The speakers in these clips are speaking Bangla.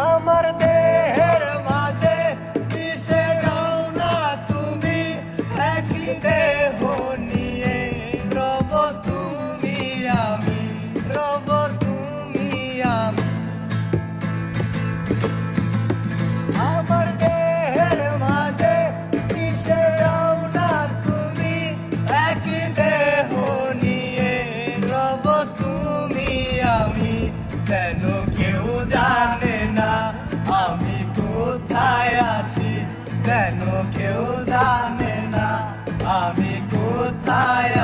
আমার দেহের মাঝে মিশে যাও না তুমি। একই দেহ নিয়ে রব তুমি আমি, রব তুমি আমি। আমার দেহের মাঝে মিশে যাও না তুমি। একই দেহ নিয়ে রব তুমি আমি, যেন যেন কেউ জানে না আমি কোথায়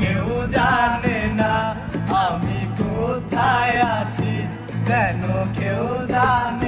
কেউ জানে না আমি কোথায় আছি যেন কেউ জানে